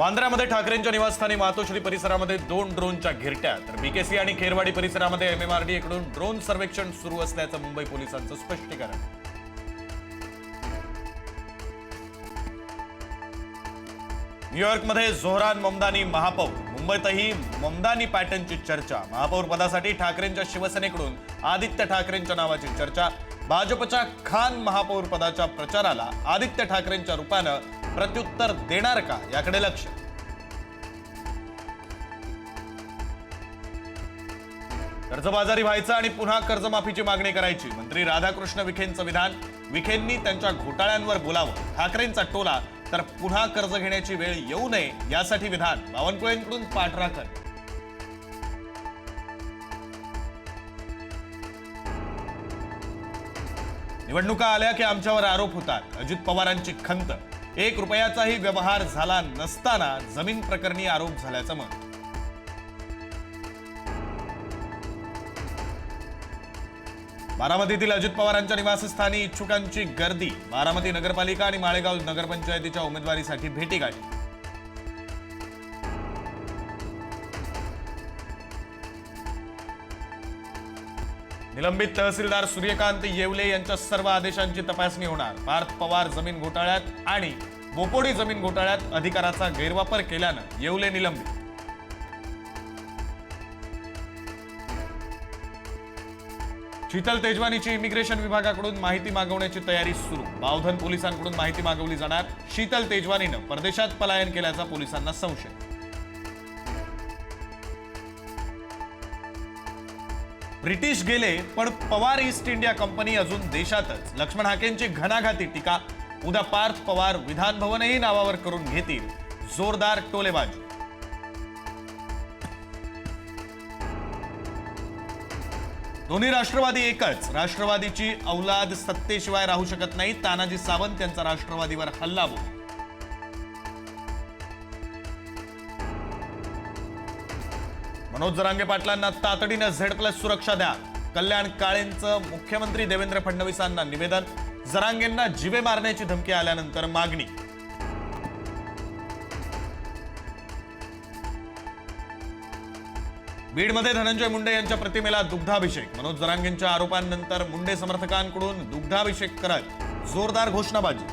वांद्र्यामध्ये ठाकरेंच्या निवासस्थानी मातोश्री परिसरामध्ये दोन ड्रोनच्या घिरट्या तर बीकेसी आणि खेरवाडी परिसरामध्ये एमएमआरडी कडून ड्रोन सर्वेक्षण सुरू असल्याचं मुंबई पोलिसांचं स्पष्टीकरण. न्यूयॉर्कमध्ये झोहरान ममदानी महापौर मुंबईतही ममदानी पॅटर्नची चर्चा. महापौर पदासाठी ठाकरेंच्या शिवसेनेकडून आदित्य ठाकरेंच्या नावाची चर्चा. भाजपच्या खान महापौर पदाच्या प्रचाराला आदित्य ठाकरेंच्या रूपानं प्रत्युत्तर देणार का? याकडे लक्ष. कर्जबाजारी व्हायचं आणि पुन्हा कर्जमाफीची मागणी करायची. मंत्री राधाकृष्ण विखेंचं विधान. विखेंनी त्यांच्या घोटाळ्यांवर बोलावं. ठाकरेंचा टोला तर पुन्हा कर्ज घेण्याची वेळ येऊ नये यासाठी विधान. बावनकुळेंकडून पाठराखण. निवडणुका आल्या की आमच्यावर आरोप होतात. अजित पवारांची खंत. एक रुपयाचाही व्यवहार झाला नसताना जमीन प्रकरणी आरोप झाल्याचं मत. बारामतीतील अजित पवारांच्या निवासस्थानी इच्छुकांची गर्दी. बारामती नगरपालिका आणि माळेगाव नगरपंचायतीच्या उमेदवारीसाठी भेटी गाठी. निलंबित तहसीलदार सूर्यकांत येवले यांच्या सर्व आदेशांची तपासणी होणार. पार्थ पवार जमीन घोटाळ्यात आणि बोपोडी जमीन घोटाळ्यात अधिकाराचा गैरवापर केल्यानं येवले निलंबित. शीतल तेजवानीची इमिग्रेशन विभागाकडून माहिती मागवण्याची तयारी सुरू. बावधन पोलिसांकडून माहिती मागवली जाणार. शीतल तेजवानीनं परदेशात पलायन केल्याचा पोलिसांना संशय. ब्रिटिश गेले पण पवार ईस्ट इंडिया कंपनी अजून देशातच. लक्ष्मण हाकेंची घणाघाती टीका. उद्या पार्थ पवार विधानभवनही नावावर करून घेतील. जोरदार टोलेबाजी. दोन्ही राष्ट्रवादी एकच. राष्ट्रवादीची औलाद सत्तेशिवाय राहू शकत नाही. तानाजी सावंत यांचा राष्ट्रवादीवर हल्ला बोल. मनोज जरांगे पाटलांना तातडीनं झेड प्लस सुरक्षा द्या. कल्याण काळेंचं मुख्यमंत्री देवेंद्र फडणवीसांना निवेदन. जरांगेंना जिवे मारण्याची धमकी आल्यानंतर मागणी. बीडमध्ये धनंजय मुंडे यांच्या प्रतिमेला दुग्धाभिषेक. मनोज जरांगेंच्या आरोपांनंतर मुंडे समर्थकांकडून दुग्धाभिषेक करत जोरदार घोषणाबाजी.